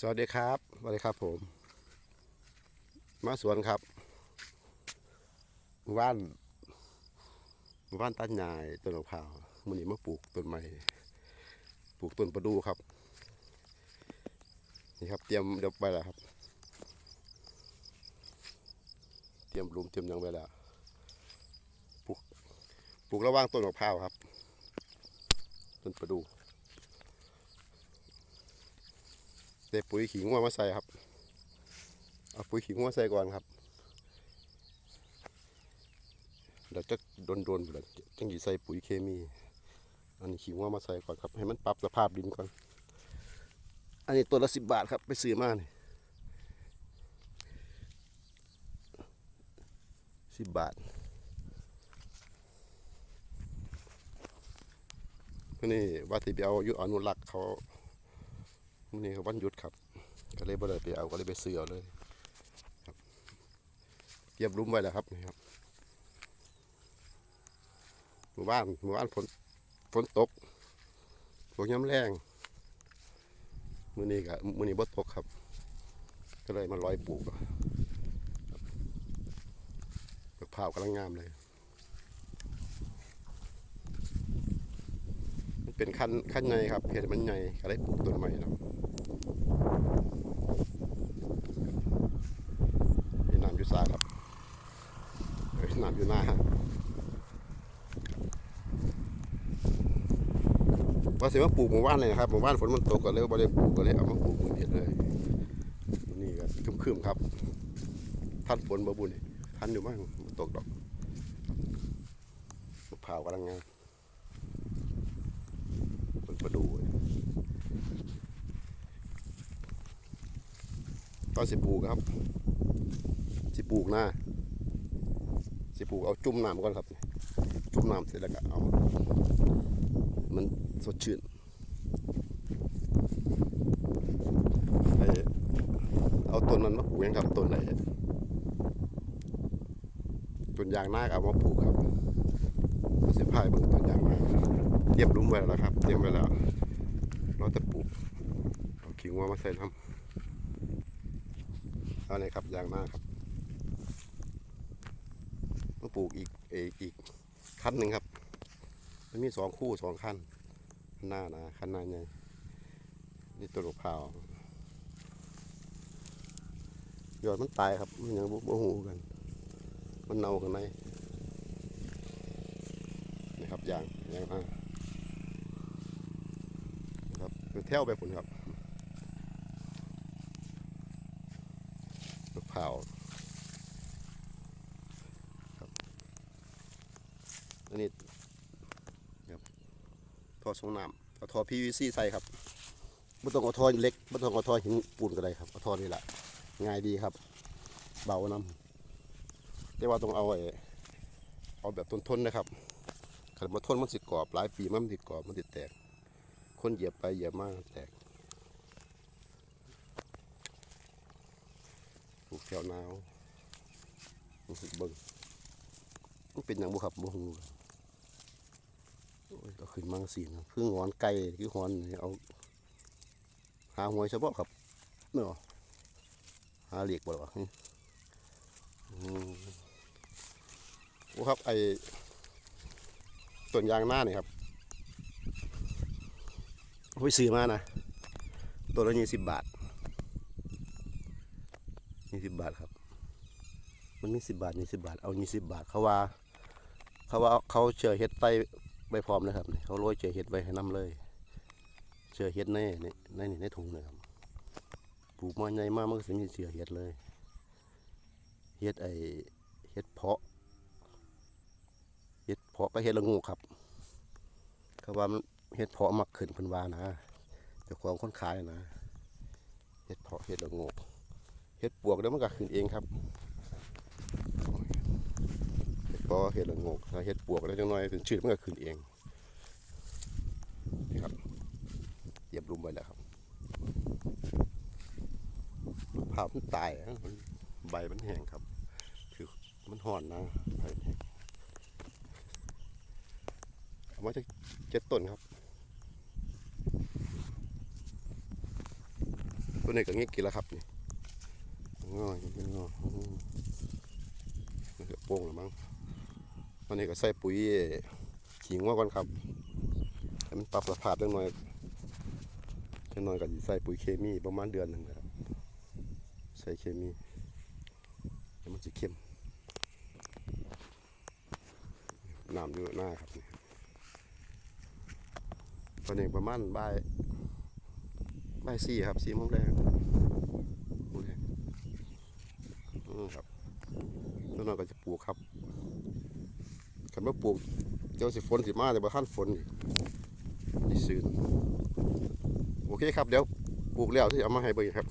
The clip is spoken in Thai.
สวัสดีครับสวัสดีครับผม มาสวนครับหมู่านหมู่านต้นใหญ่ต้นมะพร้าวมันนี้มาปลูกต้นไม้ปลูกต้นประดูครับ นี่ครับเตรียมเดี๋ยวไปแล้วครับ เตรียมหลุมเตรียมยังไปแล้วปลูกปลูกระหว่างต้นมะพร้าวครับ ต้นประดู่ ใส่ปุ๋ยขิงว่ามาใส่ครับ เอาปุ๋ยขิงว่าใส่ก่อนครับเดี๋ยวจะโดนโดนๆไปเลยจังหยีใส่ปุ๋ยเคมี อันนี้ขิงว่ามาใส่ก่อนครับ ให้มันปรับสภาพดินก่อน อันนี้ตัวละสิบบาทครับ ไปซื้อมานี่สิบบาทนี่ว่าที่ไปเอาอยุอนุรักษ์เขา วันนี้ก็วันหยุดครับ ก็เลยบ่ได้ไปเอาก็เลยไปซื้อเอาเลยครับเตรียมรุมไว้แล้วครับนี่ครับหมู่บ้านหมู่บ้านฝนฝนตกตกย้ำแรงมื้อนี้ก็มื้อนี้บ่ตกครับ ก็เลยมาร้อยปลูกครับมะพรากำลังงามเลยมันเป็นขั้นขั้นใหญ่ครับเพชรมันใหญ่ก็เลยปลูกต้นใหม่แล้วนี่น้ำอยู่ซ้ายครับ นามอยู่หน้าว่าสิมาปลูกหมู่บ้านเลยนะครับหมู่บ้านฝนมันตกก็เลยบ่ได้ปลูกก็เลยเอามาปลูกมือเดียเลยนี่ก็ครึมๆครับท่านฝนบ่บุญท่านอยู่มั้งมันตกดอกมะพร้าวกำลังงามมันประดูตอนสิปลูกครับ สิปลูกหน้า สิปลูกเอาจุ่มน้ำก่อนครับ จุ่มน้ำเสร็จแล้วก็เอา มันสดชื่นไอ้เอาต้นนั้นมาปลูกยังครับต้นไหนต้นยางนาเอามาปลูกครับสิพายเบิ่งต้นยางนาเตรียมรุมไว้แล้วครับ เตรียมไว้แล้วเราจะปลูกเอาขิงว่ามาใส่น้ำเอาเลยครับยางนาครับ ต้องปลูกอีกเอออีกขั้นหนึ่งครับ มันมีสองคู่สองขั้นหน้านะขั้นหน้าใหญ่นี่ตัวลูกพราวยอดมันตายครับมันยังบ่บ่หูกัน มันเน่าข้างในนี่ครับยางยางอ่าครับเป็นแถวแบบผมครับลูกพราว อันนี้ครับท่อส่งน้ำเอาท่อ PVC ใส่ครับไม่ต้องเอาท่อเล็กไม่ต้องเอาท่อหินปูนก็ได้ครับเอาท่อนี่แหละง่ายดีครับ เบาน้ำแต่ว่าต้องเอาไอ้เอาแบบทนๆนะครับขันมาทนมันสิกรอบหลายปีมันสิกรอบมันสิดแตก คนเหยียบไปเหยียบมาแตกปลูกแถวนาวรู้สึกเบิ่งมันเป็นอย่างบุครับบุหู ก็ขึ้นมังสีนะคืองอนไก่คือหอนเอาหาหวยเฉพาะครับเนาะหาเหล็กบ่หรออืมโอ้ครับไอต้นยางหน้านี่ครับเอาไปซื้อมานะตัวละยี่สิบบาทยี่สิบบาทครับ มันมีสิบบาทยี่สิบบาท เอายี่สิบบาทเขาว่า เขาว่าเขาเชื่อเฮ็ดไต ใบพร้อมนะครับนี่เขาโรยเจอเห็ดไว้ให้น้ำเลยเจอเห็ดในนี่ในนี่ในถุงเลยครับปลูกมาใหญ่มากมันก็สิมีเสือเห็ดเลยเห็ดไอเห็ดเพาะเห็ดเพาะก็เห็ดละงูครับเขาว่าเห็ดเพาะมักขึ้นพันวานะเจ้าของคนขายนะเห็ดเพาะเห็ดละงูเห็ดปวกแล้วมันก็ขึ้นเองครับ เห็ดเพาะเห็ดละงูถ้าเห็ดปวกแล้วจังน้อยถึงชื่อมันก็ขึ้นเองนี่ครับเหยียบลุมไปแล้วครับมะพร้าวมันตายอะมันใบมันแห้งครับคือมันห่อนนะใบแห้งเอามาจากเจ็ดต้นครับตัวนี้ก็งี้กินแล้วครับนี่งอเป็นงออืมมันก็โป่งแล้วมั้ง วันนี้ก็ใส่ปุ๋ยขิงว่าก่อนครับให้มันปรับสภาพจังหน่อยจังหน่อยก็สิใส่ปุ๋ยเคมีประมาณเดือนหนึ่งนะครับใส่เคมีแล้วมันจะเข้มน้ำอยู่หน้าครับตอนนี้ประมาณบ่ายบ่ายสี่ครับสี่โมงแรกโมงแรกอืมครับแล้วน้อยก็จะปลูกครับ คันว่าปลูกเจ้าสิฝนสิมาแต่บ่ทันฝนอีกนี่ซื้อโอเคครับเดี๋ยวปลูกแล้วที่เอามาให้เบิ่งครับ